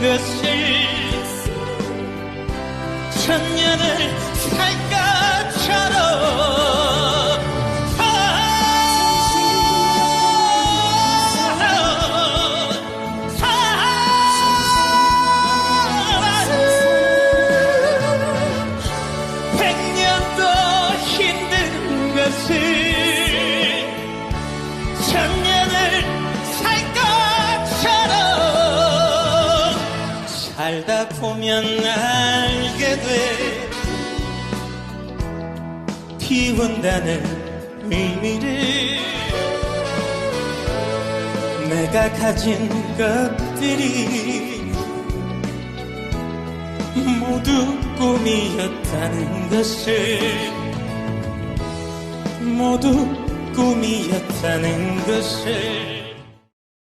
것을 천년을 힘든 것을 천년을 살것 살다 보면 알게 돼. 비운다는 의미를 내가 가진 것들이 모두 꿈이었다는 것을 모두 꿈이었다는 것을